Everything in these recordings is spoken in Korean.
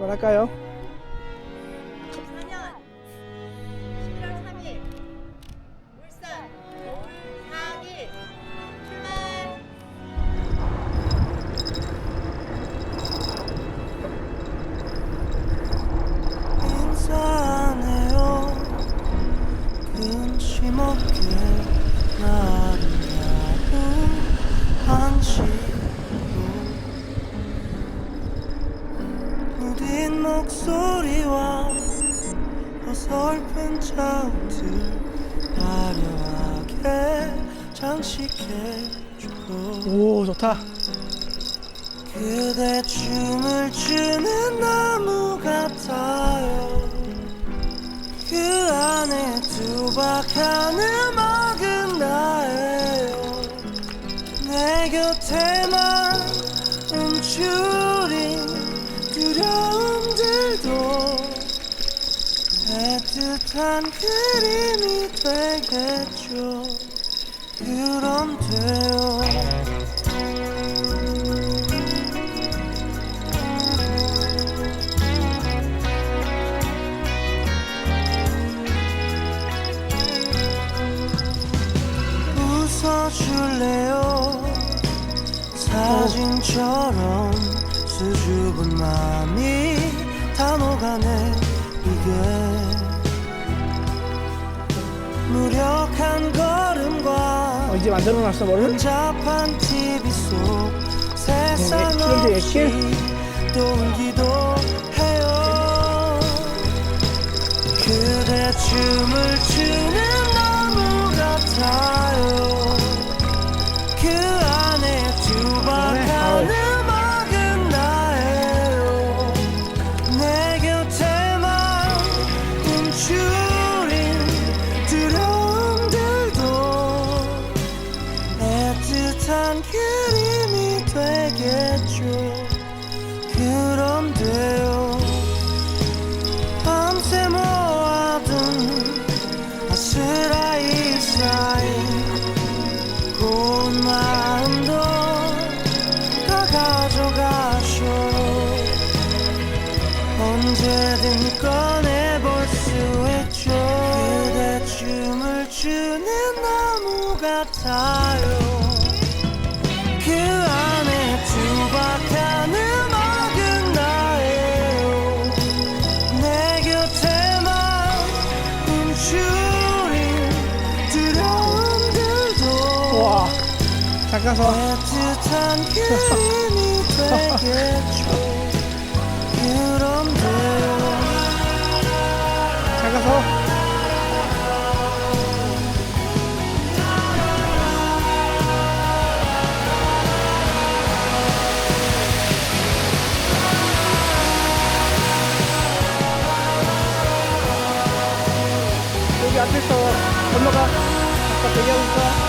뭐랄까 내 곁에만 움츠린 두려움들도 애틋한 그림이 되겠죠. 그럼 돼요. 웃어줄래요 사진처럼 수줍은 마음이 다 녹아내 이게 무력한 걸음과 어, 이제 만들어놨어 뭐를? 혼잡한 TV 속 세상 네, 없이 액길, 또 울기도 해요 그대 춤을 추는 나무 같아 잠깐 서. 애틋한 그림이 되겠죠 그럼 돼요 잠깐 서. 여기 앞에서 건너가. 잠깐 대기하고 있어.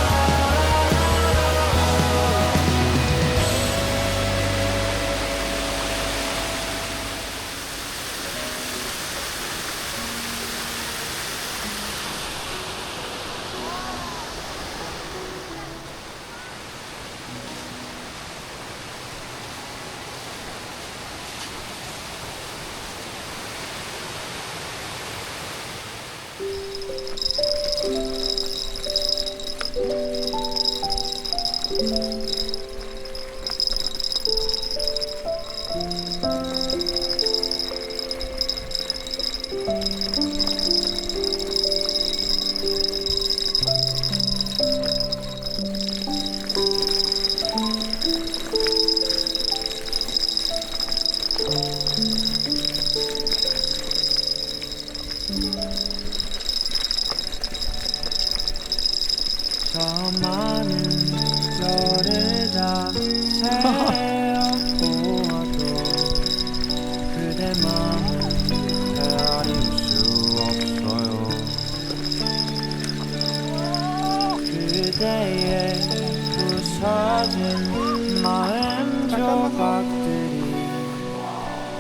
나의 그 부서진 마음 조각들이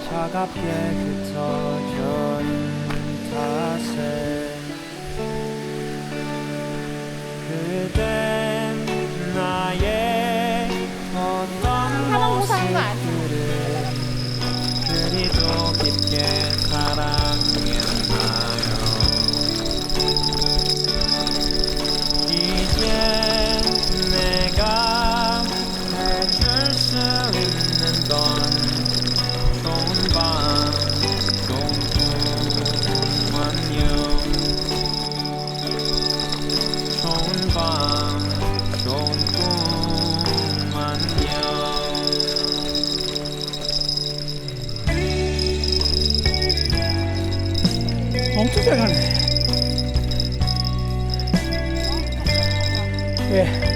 차갑게 흩어져 있는 탓에 그댄 나의 어떤 모습들을 그리도 깊게 对。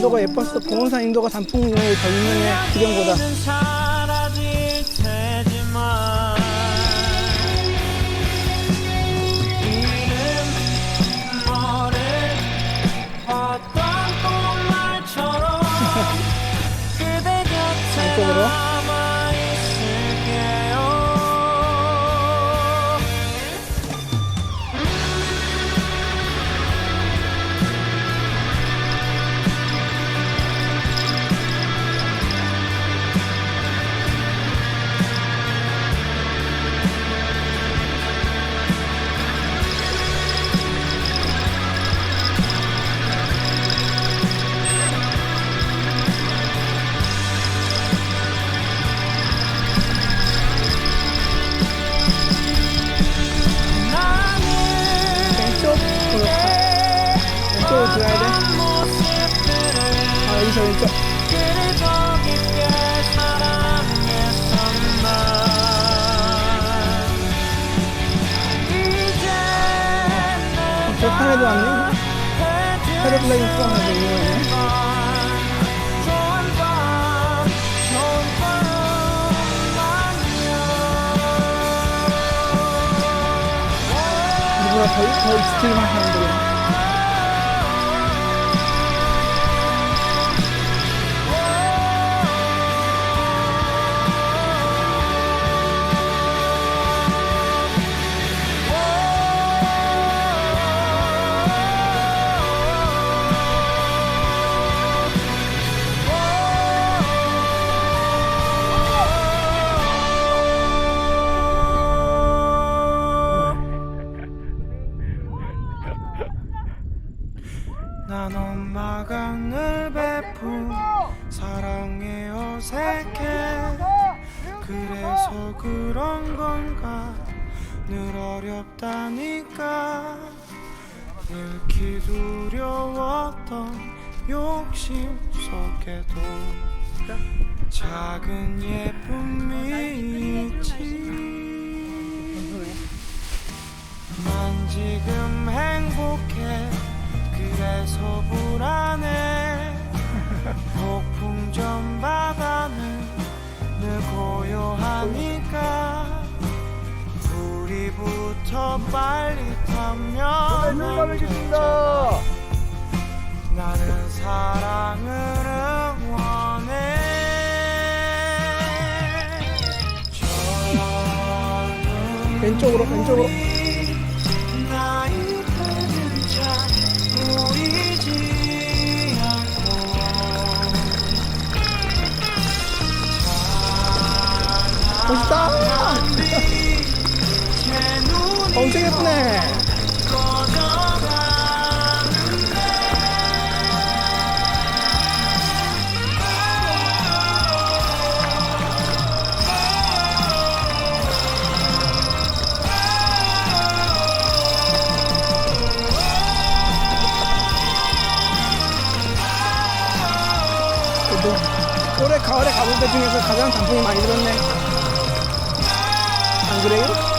인도가 예뻤어. 공원산 인도가 단풍 여행의 더 유명해 구경보다. 이쪽으로. 더 빨리 타면 안 되잖아. 나는 사랑을 응원해. 왼쪽으로 왼쪽으로. 멋있다. 엄청 예쁘네. 올해 가을에 가본 데 중에서 가장 단풍이 많이 들었네. 안 그래요?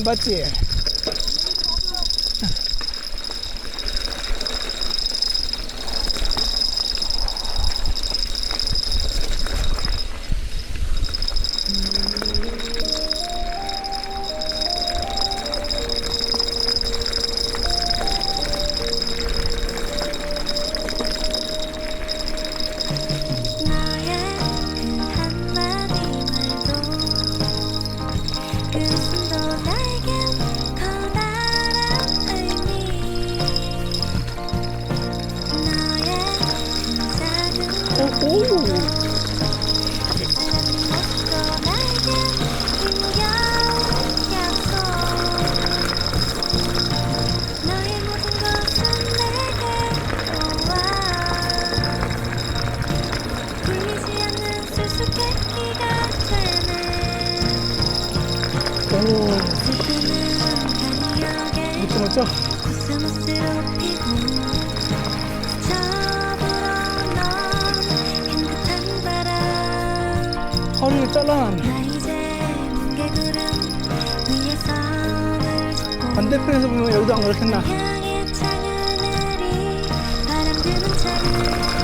본다 바람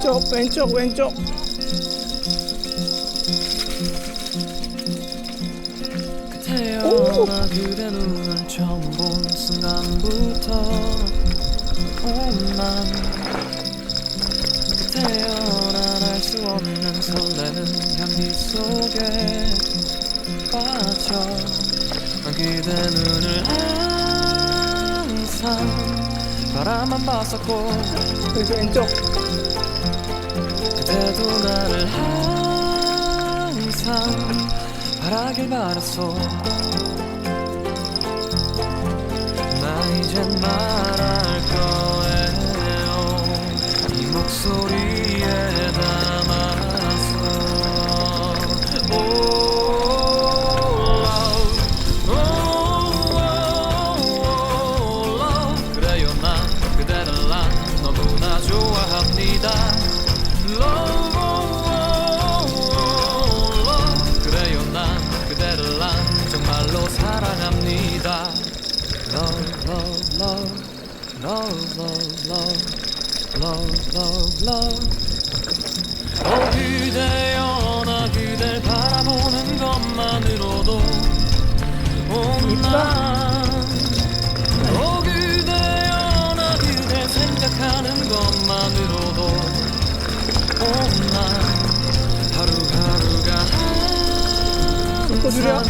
왼쪽 왼쪽 왼쪽. 태어나 그대 눈을 처음 본 순간부터 오만. 그 태어난 알수 없는 설레는 향기 속에 빠져. 그대 눈을 항상 바라만 봤었고. 왼쪽. 그때도 나를 항상 바라길 바랐어. 나 이젠 말 몰라 어 그대여 나 그댈 바라보는 것만으로도 온나 어 그대여 나 그댈 생각하는 것만으로도 온나 하루하루가 항상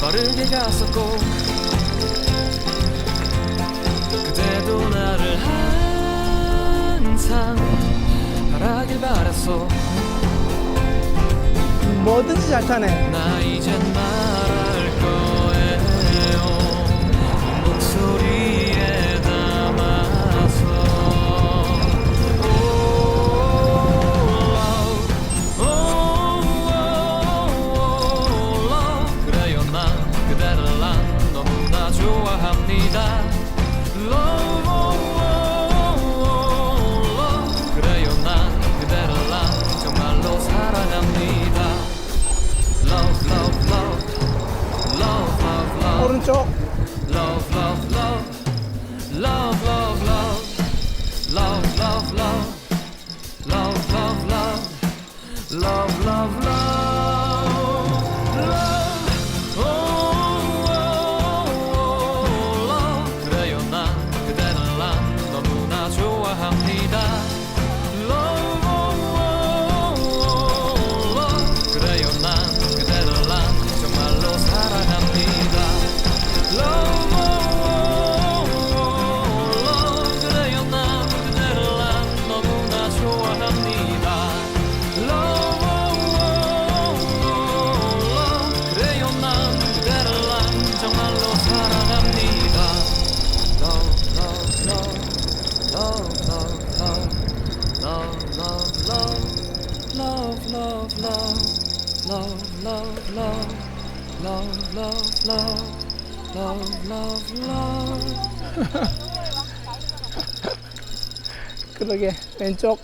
빠르게 갔었고 그대도 나를 항상 바라길 바랐어 뭐든지 잘 타네. 나 이젠 말 Love, love, love. love, love, love, love, love. 그러게 왼쪽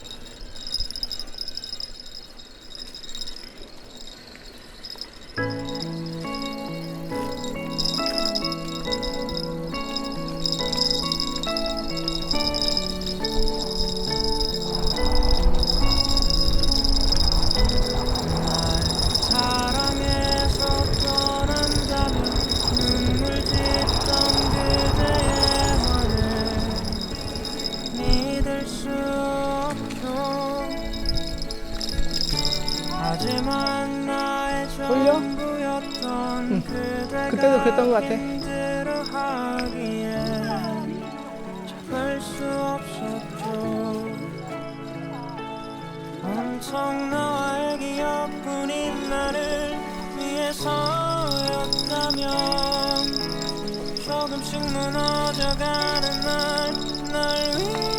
조금씩 무너져가는 날, 날 위해.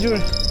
就是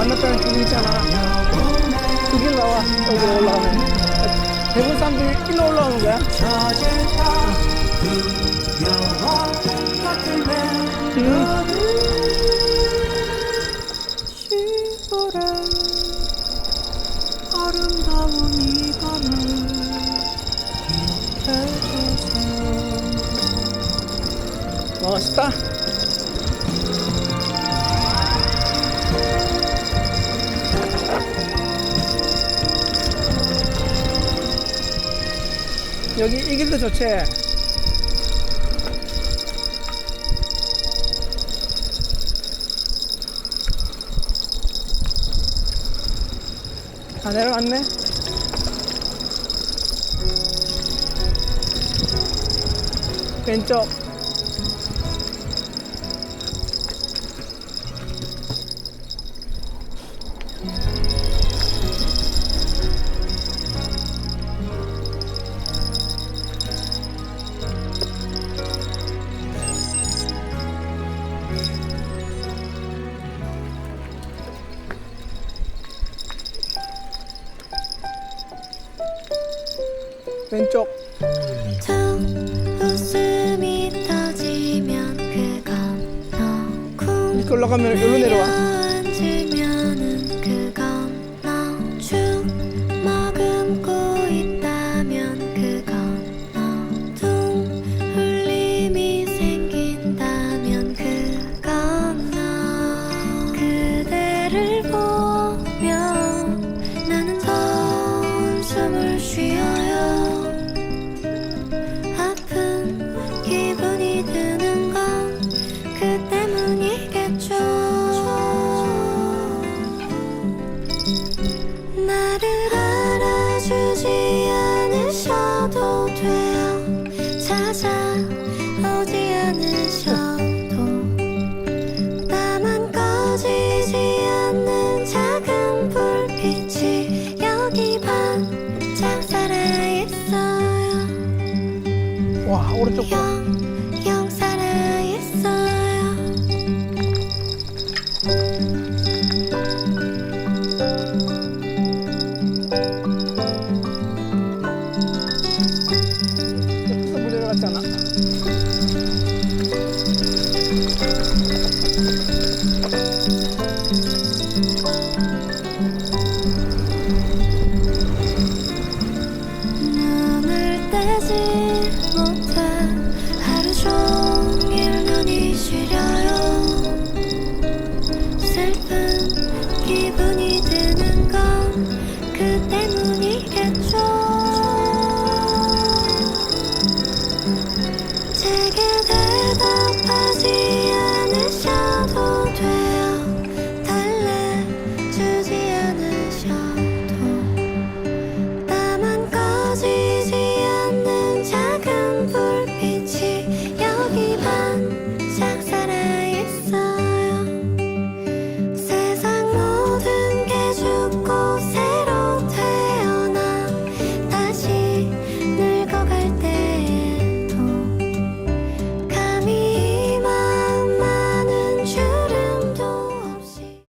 만났다는 기분 있잖아. 그 길 나와. 여기 올라오면. 대부분 사람들이 일로 올라오는 거야. 음. 음. 어, 맛있다. 여기 이 길도 좋지. 아 내려왔네. 왼쪽.